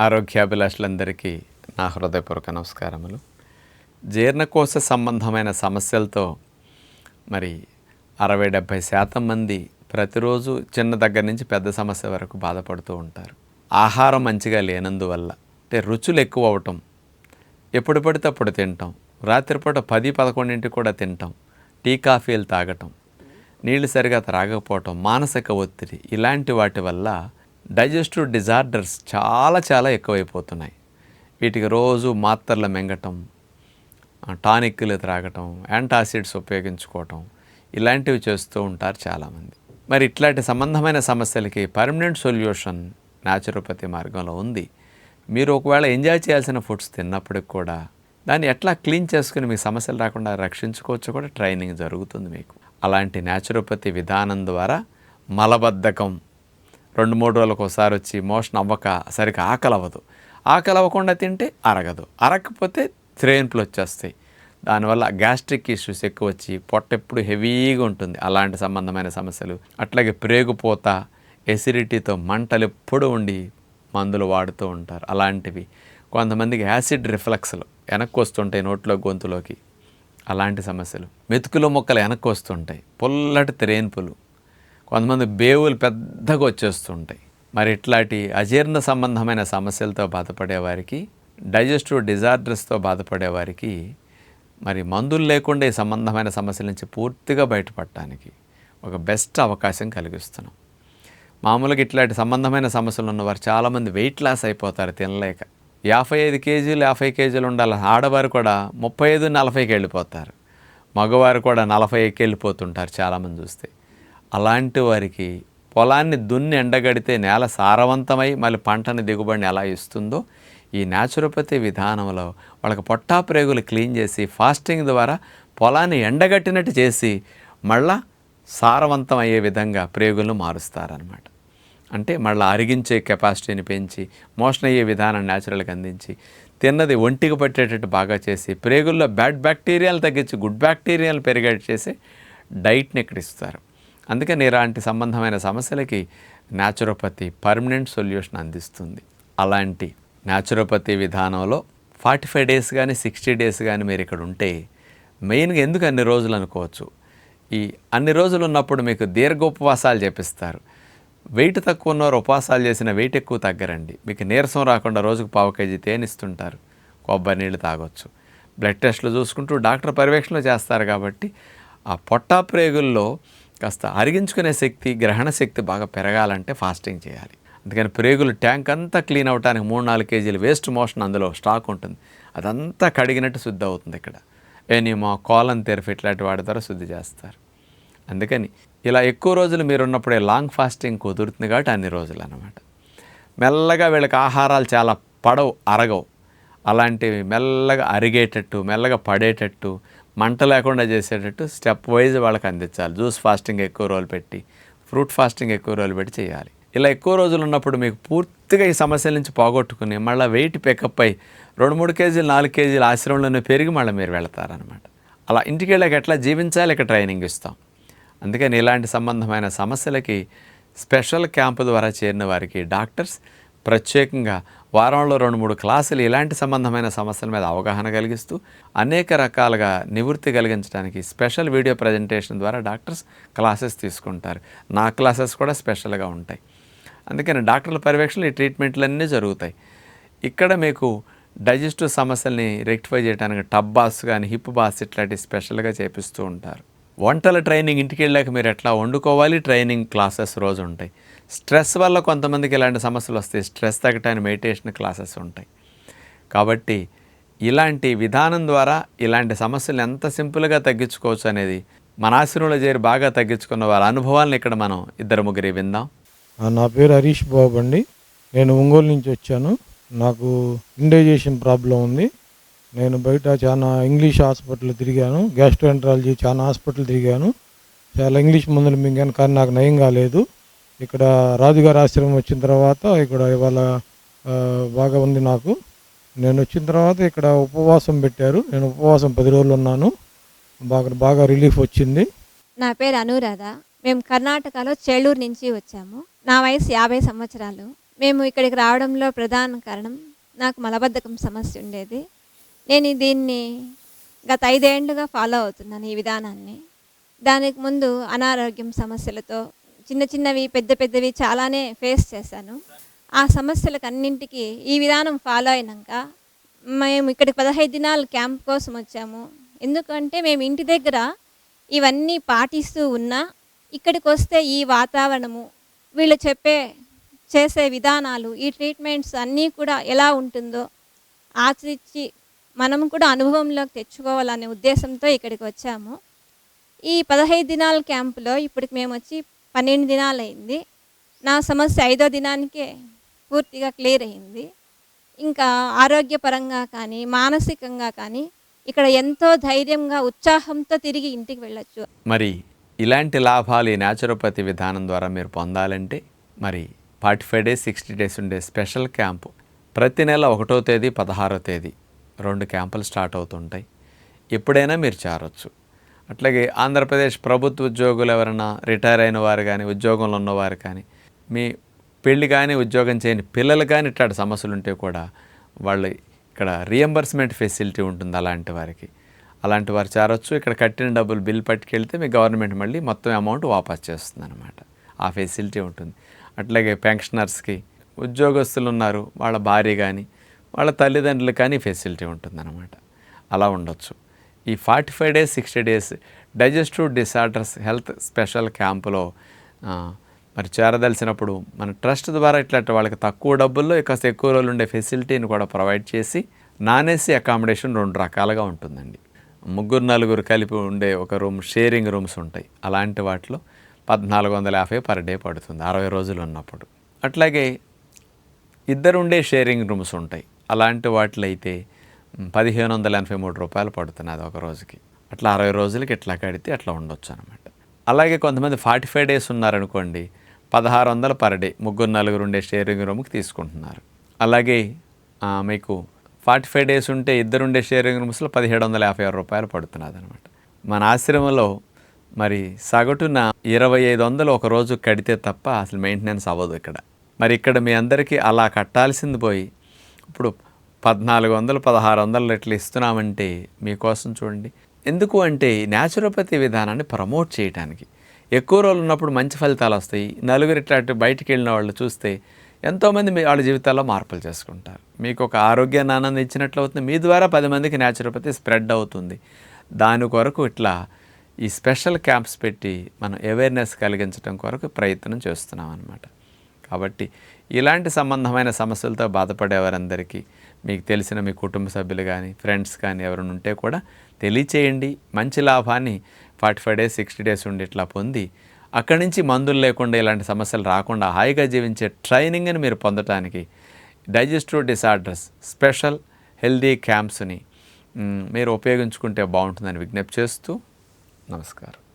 ఆరోగ్యాభిలాషులందరికీ నా హృదయపూర్వక నమస్కారములు. జీర్ణకోశ సంబంధమైన సమస్యలతో మరి అరవై డెబ్భై శాతం మంది ప్రతిరోజు చిన్న దగ్గర నుంచి పెద్ద సమస్య వరకు బాధపడుతూ ఉంటారు. ఆహారం మంచిగా లేనందువల్ల అంటే రుచులు ఎక్కువ అవటం ఎప్పుడు పడితే అప్పుడు తింటాం. రాత్రిపూట పది పదకొండింటికి కూడా తింటాం. టీ కాఫీలు తాగటం నీళ్ళు సరిగా త్రాగకపోవటం మానసిక ఒత్తిడి ఇలాంటి వాటి వల్ల డైజెస్టివ్ డిజార్డర్స్ చాలా చాలా ఎక్కువైపోతున్నాయి. వీటికి రోజు మాత్రలు మింగటం టానిక్లు త్రాగటం యాంటాసిడ్స్ ఉపయోగించుకోవటం ఇలాంటివి చేస్తూ ఉంటారు చాలామంది. మరి ఇట్లాంటి సంబంధమైన సమస్యలకి పర్మనెంట్ సొల్యూషన్ న్యాచురోపతి మార్గంలో ఉంది. మీరు ఒకవేళ ఎంజాయ్ చేయాల్సిన ఫుడ్స్ తిన్నప్పటికి కూడా దాన్ని ఎట్లా క్లీన్ చేసుకుని మీ సమస్యలు రాకుండా రక్షించుకోవచ్చు కూడా ట్రైనింగ్ జరుగుతుంది మీకు. అలాంటి న్యాచురోపతి విధానం ద్వారా మలబద్ధకం రెండు మూడు రోజులకు ఒకసారి వచ్చి మోషన్ అవ్వక సరిగ్గా ఆకలి అవ్వదు ఆకలి అవ్వకుండా తింటే అరగదు. అరగకపోతే త్రేన్పులు వచ్చేస్తాయి. దానివల్ల గ్యాస్ట్రిక్ ఇష్యూస్ ఎక్కువ వచ్చి పొట్ట ఎప్పుడు హెవీగా ఉంటుంది. అలాంటి సంబంధమైన సమస్యలు. అట్లాగే ప్రేగుపోత ఎసిడిటీతో మంటలు ఎప్పుడు ఉండి మందులు వాడుతూ ఉంటారు. అలాంటివి కొంతమందికి యాసిడ్ రిఫ్లెక్స్లు వెనక్కి వస్తుంటాయి నోట్లో గొంతులోకి. అలాంటి సమస్యలు. మెతుకులు మొక్కలు వెనక్కి వస్తుంటాయి. పుల్లటి త్రేన్పులు కొంతమంది బేవులు పెద్దగా వచ్చేస్తుంటాయి. మరి ఇట్లాంటి అజీర్ణ సంబంధమైన సమస్యలతో బాధపడేవారికి డైజెస్టివ్ డిజార్డర్స్తో బాధపడేవారికి మరి మందులు లేకుండా ఈ సంబంధమైన సమస్యల నుంచి పూర్తిగా బయటపడటానికి ఒక బెస్ట్ అవకాశం కలిగిస్తున్నాం. మామూలుగా ఇట్లాంటి సంబంధమైన సమస్యలు ఉన్నవారు చాలామంది వెయిట్ లాస్ అయిపోతారు తినలేక. యాభై ఐదు కేజీలు యాభై కేజీలు ఉండాలి ఆడవారు కూడా ముప్పై ఐదు నలభైకి వెళ్ళిపోతారు. మగవారు కూడా నలభైకి వెళ్ళిపోతుంటారు చాలామంది చూస్తే. అలాంటి వారికి పొలాన్ని దున్ని ఎండగడితే నేల సారవంతమై మళ్ళీ పంటని దిగుబడిని ఎలా ఇస్తుందో ఈ న్యాచురోపతి విధానంలో వాళ్ళకి పొట్టా ప్రేగులు క్లీన్ చేసి ఫాస్టింగ్ ద్వారా పొలాన్ని ఎండగట్టినట్టు చేసి మళ్ళా సారవంతం అయ్యే విధంగా ప్రేగులను మారుస్తారనమాట అంటే మళ్ళీ అరిగించే కెపాసిటీని పెంచి మోషన్ అయ్యే విధానం న్యాచురల్గా అందించి తిన్నది ఒంటికి పట్టేటట్టు బాగా చేసి ప్రేగుల్లో బ్యాడ్ బ్యాక్టీరియాలు తగ్గించి గుడ్ బ్యాక్టీరియాలు పెరిగేట్టు చేసి డైట్ని ఇక్కడ ఇస్తారు. అందుకని ఇలాంటి సంబంధమైన సమస్యలకి న్యాచురోపతి పర్మనెంట్ సొల్యూషన్ అందిస్తుంది. అలాంటి న్యాచురోపతి విధానంలో ఫార్టీ ఫైవ్ డేస్ కానీ సిక్స్టీ డేస్ కానీ మీరు ఇక్కడ ఉంటే మెయిన్గా ఎందుకు అన్ని రోజులు అనుకోవచ్చు? ఈ అన్ని రోజులు ఉన్నప్పుడు మీకు దీర్ఘ ఉపవాసాలు చేపిస్తారు. వెయిట్ తక్కువ ఉన్నవారు ఉపవాసాలు చేసిన వెయిట్ ఎక్కువ తగ్గరండి. మీకు నీరసం రాకుండా రోజుకు పావు కేజీ తేనిస్తుంటారు. కొబ్బరి నీళ్ళు తాగొచ్చు. బ్లడ్ టెస్ట్లు చూసుకుంటూ డాక్టర్ పర్యవేక్షణలో చేస్తారు కాబట్టి ఆ పొట్టా ప్రేగుల్లో కాస్త అరిగించుకునే శక్తి గ్రహణ శక్తి బాగా పెరగాలంటే ఫాస్టింగ్ చేయాలి. అందుకని ప్రేగులు ట్యాంక్ అంతా క్లీన్ అవడానికి మూడు నాలుగు కేజీలు వేస్ట్ మోషన్ అందులో స్టాక్ ఉంటుంది. అదంతా కడిగినట్టు శుద్ధి అవుతుంది ఇక్కడ. ఎనిమో కోలన్ తెరఫ్ ఇట్లాంటి వాటి ద్వారా శుద్ధి చేస్తారు. అందుకని ఇలా ఎక్కువ రోజులు మీరున్నప్పుడే లాంగ్ ఫాస్టింగ్ కుదురుతుంది కాబట్టి అన్ని రోజులు అన్నమాట. మెల్లగా వీళ్ళకి ఆహారాలు చాలా పడవు అరగవు. అలాంటివి మెల్లగా అరిగేటట్టు మెల్లగా పడేటట్టు మంట లేకుండా చేసేటట్టు స్టెప్ వైజ్ వాళ్ళకి అందించాలి. జ్యూస్ ఫాస్టింగ్ ఎక్కువ రోజులు పెట్టి ఫ్రూట్ ఫాస్టింగ్ ఎక్కువ రోజులు పెట్టి చేయాలి. ఇలా ఎక్కువ రోజులు ఉన్నప్పుడు మీకు పూర్తిగా ఈ సమస్యల నుంచి పోగొట్టుకుని మళ్ళీ వెయిట్ పికప్ అయ్యి రెండు మూడు కేజీలు నాలుగు కేజీలు ఆశ్రమంలోనే పెరిగి మళ్ళీ మీరు వెళతారనమాట అలా ఇంటికి వెళ్ళాక ఎట్లా జీవించాలి? ఇక్కడ ట్రైనింగ్ ఇస్తాం. అందుకని ఇలాంటి సంబంధమైన సమస్యలకి స్పెషల్ క్యాంపు ద్వారా చేరిన వారికి డాక్టర్స్ ప్రత్యేకంగా వారంలో రెండు మూడు క్లాసులు ఇలాంటి సంబంధమైన సమస్యల మీద అవగాహన కలిగిస్తూ అనేక రకాలుగా నివృత్తి కలిగించడానికి స్పెషల్ వీడియో ప్రజెంటేషన్ ద్వారా డాక్టర్స్ క్లాసెస్ తీసుకుంటారు. నా క్లాసెస్ కూడా స్పెషల్గా ఉంటాయి. అందుకని డాక్టర్ల పర్యవేక్షణలు ఈ ట్రీట్మెంట్లన్నీ జరుగుతాయి. ఇక్కడ మీకు డైజెస్టివ్ సమస్యల్ని రెక్టిఫై చేయడానికి టబ్ బాస్ కానీ హిప్ బాస్ ఇట్లాంటివి స్పెషల్గా చేపిస్తూ ఉంటారు. వంటల ట్రైనింగ్ ఇంటికి వెళ్ళాక మీరు ఎట్లా వండుకోవాలి? ట్రైనింగ్ క్లాసెస్ రోజు ఉంటాయి. స్ట్రెస్ వల్ల కొంతమందికి ఇలాంటి సమస్యలు వస్తాయి. స్ట్రెస్ తగ్గటానికి మెడిటేషన్ క్లాసెస్ ఉంటాయి. కాబట్టి ఇలాంటి విధానం ద్వారా ఇలాంటి సమస్యలు ఎంత సింపుల్గా తగ్గించుకోవచ్చు అనేది మన ఆశ్రమంలో చేరి బాగా తగ్గించుకున్న వాళ్ళ అనుభవాలను ఇక్కడ మనం ఇద్దరు ముగ్గురి విందాం. నా పేరు హరీష్ బాబు అండి. నేను ఒంగోలు నుంచి వచ్చాను. నాకు ఇండైజేషన్ ప్రాబ్లం ఉంది. నేను బయట చాలా ఇంగ్లీష్ హాస్పిటల్ తిరిగాను. గ్యాస్ట్రోఎంట్రాలజీ చాలా హాస్పిటల్ తిరిగాను. చాలా ఇంగ్లీష్ మందులు మింగాను కానీ నాకు నయం కాలేదు. ఇక్కడ రాజుగారి ఆశ్రమం వచ్చిన తర్వాత ఇక్కడ ఇవాళ బాగా ఉంది నాకు. నేను వచ్చిన తర్వాత ఇక్కడ ఉపవాసం పెట్టారు. నేను ఉపవాసం పది రోజులు ఉన్నాను. బాగా బాగా రిలీఫ్ వచ్చింది. నా పేరు అనురాధ. మేము కర్ణాటకలో చేళూరు నుంచి వచ్చాము. నా వయసు యాభై సంవత్సరాలు. మేము ఇక్కడికి రావడంలో ప్రధాన కారణం నాకు మలబద్ధకం సమస్య ఉండేది. నేను దీన్ని గత ఐదేండ్లుగా ఫాలో అవుతున్నాను ఈ విధానాన్ని. దానికి ముందు అనారోగ్యం సమస్యలతో చిన్న చిన్నవి పెద్ద పెద్దవి చాలానే ఫేస్ చేశాను. ఆ సమస్యలకు అన్నింటికి ఈ విధానం ఫాలో అయినాక మేము ఇక్కడికి పదహైదు దినాలు క్యాంప్ కోసం వచ్చాము. ఎందుకంటే మేము ఇంటి దగ్గర ఇవన్నీ పాటిస్తూ ఉన్నా ఇక్కడికి వస్తే ఈ వాతావరణము వీళ్ళు చెప్పే చేసే విధానాలు ఈ ట్రీట్మెంట్స్ అన్నీ కూడా ఎలా ఉంటుందో ఆచరించి మనం కూడా అనుభవంలోకి తెచ్చుకోవాలనే ఉద్దేశంతో ఇక్కడికి వచ్చాము. ఈ పదహైదు దినాల క్యాంపులో ఇప్పటికి మేము వచ్చి పన్నెండు దినాలు అయింది నా సమస్య ఐదో దినానికే పూర్తిగా క్లియర్ అయింది. ఇంకా ఆరోగ్యపరంగా కానీ మానసికంగా కానీ ఇక్కడ ఎంతో ధైర్యంగా ఉత్సాహంతో తిరిగి ఇంటికి వెళ్ళొచ్చు. మరి ఇలాంటి లాభాలు ఈ న్యాచురోపతి విధానం ద్వారా మీరు పొందాలంటే మరి forty five days sixty days ఉండే స్పెషల్ క్యాంపు ప్రతి నెల ఒకటో తేదీ పదహారో తేదీ రెండు క్యాంపులు స్టార్ట్ అవుతుంటాయి. ఎప్పుడైనా మీరు చేరొచ్చు. అట్లాగే ఆంధ్రప్రదేశ్ ప్రభుత్వ ఉద్యోగులు ఎవరైనా రిటైర్ అయిన వారు కానీ ఉద్యోగంలో ఉన్నవారు కానీ మీ పెళ్ళి కానీ ఉద్యోగం చేయని పిల్లలు కానీ ఇట్లాంటి సమస్యలు ఉంటే కూడా వాళ్ళు ఇక్కడ రియంబర్స్మెంట్ ఫెసిలిటీ ఉంటుంది అలాంటి వారికి. అలాంటి వారు చేరొచ్చు. ఇక్కడ కట్టిన డబ్బులు బిల్ పట్టుకెళ్తే మీ గవర్నమెంట్ మళ్ళీ మొత్తం అమౌంట్ వాపస్ చేస్తుంది అనమాట ఆ ఫెసిలిటీ ఉంటుంది. అట్లాగే పెన్షనర్స్కి ఉద్యోగస్తులు ఉన్నారు. వాళ్ళ భార్య కానీ వాళ్ళ తల్లిదండ్రులు కానీ ఫెసిలిటీ ఉంటుందన్నమాట. అలా ఉండొచ్చు. ఈ forty five days sixty days digestive disorders health special క్యాంపులో మరి చేరదలిసినప్పుడు మన ట్రస్ట్ ద్వారా ఇట్లాంటి వాళ్ళకి తక్కువ డబ్బుల్లో కాస్త ఎక్కువ రోజులు ఉండే ఫెసిలిటీని కూడా ప్రొవైడ్ చేసి నాన్ ఏసీ అకామిడేషన్ రెండు రకాలుగా ఉంటుందండి. ముగ్గురు నలుగురు కలిపి ఉండే ఒక రూమ్ షేరింగ్ రూమ్స్ ఉంటాయి. అలాంటి వాటిలో పద్నాలుగు వందల యాభై పర్ డే పడుతుంది అరవై రోజులు ఉన్నప్పుడు. అట్లాగే ఇద్దరు ఉండే షేరింగ్ రూమ్స్ ఉంటాయి. అలాంటి వాటిలో అయితే పదిహేను వందల ఎనభై మూడు రూపాయలు పడుతున్నది ఒక రోజుకి. అట్లా అరవై రోజులకి ఇట్లా కడితే అట్లా ఉండొచ్చు అనమాట అలాగే కొంతమంది ఫార్టీ ఫైవ్ డేస్ ఉన్నారనుకోండి పదహారు వందలు పర్ డే ముగ్గురు నలుగురు ఉండే షేరింగ్ రూమ్కి తీసుకుంటున్నారు. అలాగే మీకు ఫార్టీ ఫైవ్ డేస్ ఉంటే ఇద్దరు ఉండే షేరింగ్ రూమ్స్లో పదిహేడు వందల యాభై ఆరు రూపాయలు పడుతున్నది అనమాట మన ఆశ్రమంలో మరి సగటున ఇరవై ఐదు వందలు ఒక రోజు కడితే తప్ప అసలు మెయింటెనెన్స్ అవ్వదు ఇక్కడ. మరి ఇక్కడ మీ అందరికీ అలా కట్టాల్సింది పోయి ఇప్పుడు పద్నాలుగు వందలు పదహారు వందలు ఇట్లా ఇస్తున్నామంటే మీకోసం చూడండి. ఎందుకు అంటే న్యాచురోపతి విధానాన్ని ప్రమోట్ చేయడానికి ఎక్కువ రోజులు ఉన్నప్పుడు మంచి ఫలితాలు వస్తాయి. నలుగురు ఇట్లా బయటికి వెళ్ళిన వాళ్ళు చూస్తే ఎంతోమంది మీ వాళ్ళ జీవితాల్లో మార్పులు చేసుకుంటారు. మీకు ఒక ఆరోగ్యాన్ని ఆనందం ఇచ్చినట్లు అవుతుంది. మీ ద్వారా పది మందికి న్యాచురోపతి స్ప్రెడ్ అవుతుంది. దాని కొరకు ఇట్లా ఈ స్పెషల్ క్యాంప్స్ పెట్టి మనం అవేర్నెస్ కలిగించడం కొరకు ప్రయత్నం చేస్తున్నాం అన్నమాట కాబట్టి ఇలాంటి సంబంధమైన సమస్యలతో బాధపడే వారందరికీ మీకు తెలిసిన మీ కుటుంబ సభ్యులు కానీ ఫ్రెండ్స్ కానీ ఎవరైనా ఉంటే కూడా తెలియచేయండి. మంచి లాభాన్ని forty five days sixty days ఉండి ఇట్లా పొంది అక్కడి నుంచి మందులు లేకుండా ఇలాంటి సమస్యలు రాకుండా హాయిగా జీవించే ట్రైనింగ్ని మీరు పొందటానికి డైజెస్టివ్ డిసార్డర్స్ స్పెషల్ హెల్దీ క్యాంప్స్ని మీరు ఉపయోగించుకుంటే బాగుంటుందని విజ్ఞప్తి చేస్తూ నమస్కారం.